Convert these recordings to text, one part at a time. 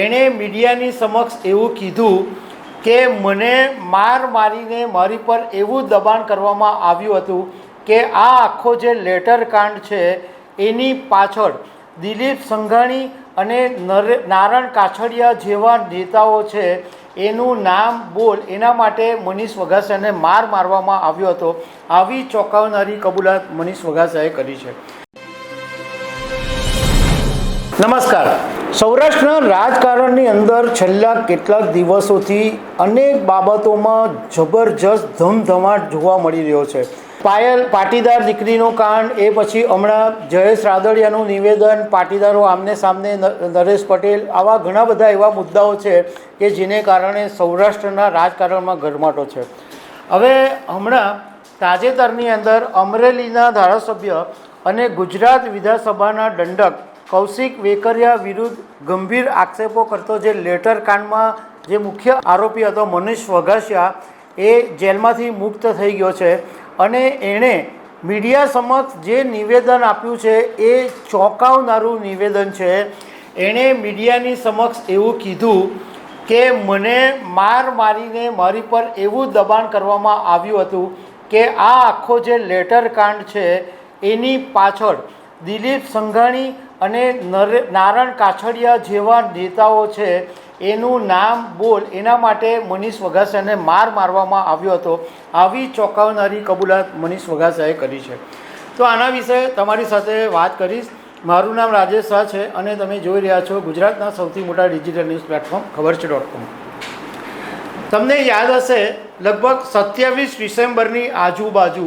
એણે મીડિયાની સમક્ષ એવું કીધું કે મને માર મારીને મારી પર એવું દબાણ કરવામાં આવ્યું હતું કે આ આખો જે લેટર કાંડ છે, એની પાછળ દિલીપ સંઘાણી અને નરે નારણ કાછડિયા જેવા નેતાઓ છે, એનું નામ બોલ, એના માટે મનીષ વઘાસિયાને માર મારવામાં આવ્યો હતો. આવી ચોંકાવનારી કબૂલાત મનીષ વઘાસિયાએ કરી છે. નમસ્કાર. સૌરાષ્ટ્રના રાજકારણની અંદર છેલ્લા કેટલાક દિવસોથી અનેક બાબતોમાં જબરજસ્ત ધમધમાટ જોવા મળી રહ્યો છે. પાયલ, પાટીદાર દીકરીનો કાંડ, એ પછી હમણાં જયેશ રાદડિયાનું નિવેદન, પાટીદારો આમને સામને નરેશ પટેલ, આવા ઘણા બધા એવા મુદ્દાઓ છે કે જેને કારણે સૌરાષ્ટ્રના રાજકારણમાં ગરમાટો છે. હવે હમણાં તાજેતરની અંદર અમરેલીના ધારાસભ્ય અને ગુજરાત વિધાનસભાના દંડક કૌશિક વેકરિયા વિરુદ્ધ ગંભીર આક્ષેપો કરતો જે લેટર કાંડમાં જે મુખ્ય આરોપી હતો મનીષ વઘાસિયા, એ જેલમાંથી મુક્ત થઈ ગયો છે અને એણે મીડિયા સમક્ષ જે નિવેદન આપ્યું છે એ ચોંકાવનારું નિવેદન છે. એણે મીડિયાની સમક્ષ એવું કીધું કે, મને માર મારીને મારી પર એવું દબાણ કરવામાં આવ્યું હતું કે આ આખો જે લેટર કાંડ છે એની પાછળ દિલીપ સંઘાણી અને નરે નારણ કાછડિયા જેવા નેતાઓ છે, એનું નામ બોલ, એના માટે મનીષ વઘાસિયાને માર મારવામાં આવ્યો હતો. આવી ચોંકાવનારી કબૂલાત મનીષ વઘાસિયાએ કરી છે. તો આના વિશે તમારી સાથે વાત કરીશ. મારું નામ રાજેશ શાહ છે અને તમે જોઈ રહ્યા છો ગુજરાતના સૌથી મોટા ડિજિટલ ન્યૂઝ પ્લેટફોર્મ ખબર છે ડોટ કોમ તમને યાદ હશે, લગભગ સત્યાવીસ ડિસેમ્બરની આજુબાજુ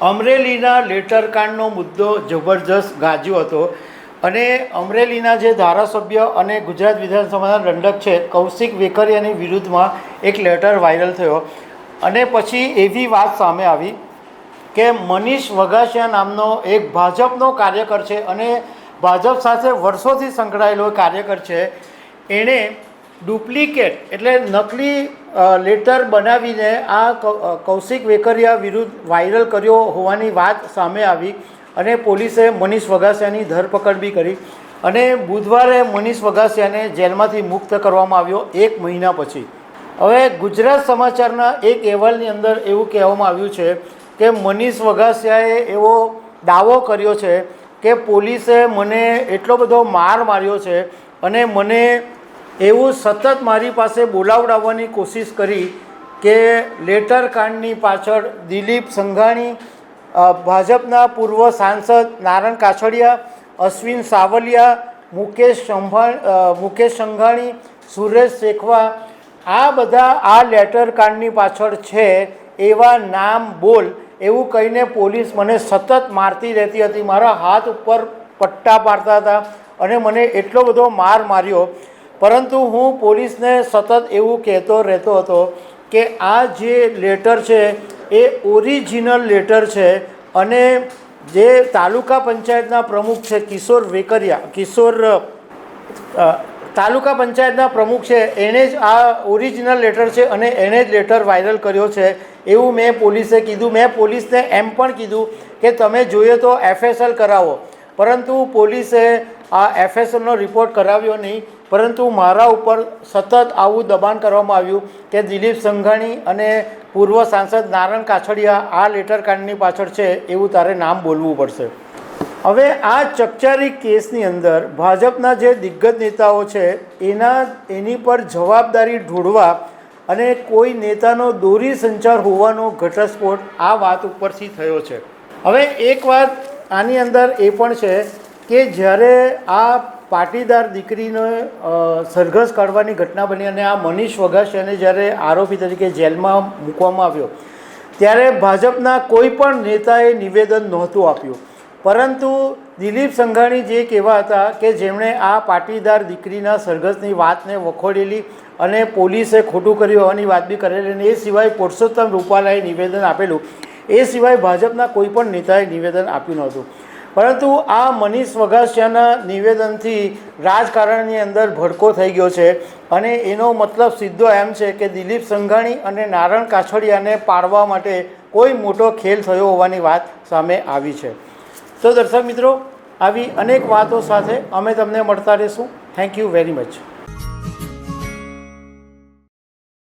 અમરેલીના લેટર કાંડનો મુદ્દો જબરજસ્ત ગાજ્યો હતો અને અમરેલીના જે ધારાસભ્ય અને ગુજરાત વિધાનસભાના દંડક છે, કૌશિક વેકરિયાની વિરુદ્ધમાં એક લેટર વાયરલ થયો. અને પછી એવી વાત સામે આવી કે મનીષ વઘાસિયા નામનો એક ભાજપનો કાર્યકર છે અને ભાજપ સાથે વર્ષોથી સંકળાયેલો કાર્યકર છે. એણે ડુપ્લિકેટ એટલે નકલી લેટર બનાવીને આ કૌશિક વેકરિયા વિરુદ્ધ વાયરલ કર્યો હોવાની વાત સામે આવી અને પોલીસે મનીષ વઘાસિયાની ધરપકડ બી કરી અને બુધવારે મનીષ વઘાસિયાને જેલમાંથી મુક્ત કરવામાં આવ્યો એક મહિના પછી. હવે ગુજરાત સમાચારના એક અહેવાલની અંદર એવું કહેવામાં આવ્યું છે કે મનીષ વઘાસિયાએ એવો દાવો કર્યો છે કે પોલીસે મને એટલો બધો માર માર્યો છે અને મને એવું સતત મારી પાસે બોલાવડાવવાની કોશિશ કરી કે લેટર કાંડની પાછળ દિલીપ સંઘાણી ભાજપના પૂર્વ સાંસદ નારણ કાછડિયા, અશ્વિન સાવલિયા, મુકેશ સંભા મુકેશ સંઘાણી, સુરેશ શેખવા, આ બધા આ લેટર કાંડની પાછળ છે એવા નામ બોલ એવું કહીને પોલીસ મને સતત મારતી રહેતી હતી. મારા હાથ ઉપર પટ્ટા પાડતા હતા અને મને એટલો બધો માર માર્યો પરંતુ હું પોલીસને સતત એવું કહેતો રહેતો હતો કે આ જે લેટર છે એ ઓરિજિનલ લેટર છે અને જે તાલુકા પંચાયતના પ્રમુખ છે કિશોર વેકરિયા, કિશોર તાલુકા પંચાયતના પ્રમુખ છે, એણે જ આ ઓરિજિનલ લેટર છે અને એણે જ લેટર વાયરલ કર્યો છે. એવું મેં પોલીસે કીધું. મેં પોલીસને એમ પણ કીધું કે તમે જોઈએ તો એફએસએલ કરાવો. પરંતુ પોલીસે આ એફએસએલનો રિપોર્ટ કરાવ્યો નહીં. પરંતુ મારા ઉપર સતત આવું દબાણ કરવામાં આવ્યું કે દિલીપ સંઘાણી અને પૂર્વ સાંસદ નારાયણ કાછડિયા આ લેટર કાંડની પાછળ છે એવું તારે નામ બોલવું પડશે. હવે આ ચકચારી કેસની અંદર ભાજપના જે દિગ્ગજ નેતાઓ છે એના, એની પર જવાબદારી ઢોળવા અને કોઈ નેતાનો દોરી સંચાર હોવાનો ઘટસ્ફોટ આ વાત ઉપરથી થયો છે. હવે એક વાત આની અંદર એ પણ છે કે જ્યારે આ પાટીદાર દીકરીનો સરઘસ કાઢવાની ઘટના બની અને આ મનીષ વઘાસિયાને જ્યારે આરોપી તરીકે જેલમાં મૂકવામાં આવ્યો, ત્યારે ભાજપના કોઈ પણ નેતાએ નિવેદન નહોતું આપ્યું. પરંતુ દિલીપ સંઘાણી જે કહેવા હતા કે જેમણે આ પાટીદાર દીકરીના સરઘસની વાતને વખોડેલી અને પોલીસે ખોટું કર્યું હોવાની વાત બી કરેલી અને એ સિવાય પુરુષોત્તમ રૂપાલાએ નિવેદન આપેલું, એ સિવાય ભાજપના કોઈ પણ નેતાએ નિવેદન આપ્યું નહોતું. પરંતુ આ મનીષ વઘાસિયાના નિવેદનથી રાજકારણની અંદર ભડકો થઈ ગયો છે અને એનો મતલબ સીધો એમ છે કે દિલીપ સંઘાણી અને નારણ કાછડિયાને પાડવા માટે કોઈ મોટો ખેલ થયો હોવાની વાત સામે આવી છે. તો દર્શક મિત્રો, આવી અનેક વાતો સાથે અમે તમને મળતા રહીશું. Thank you very much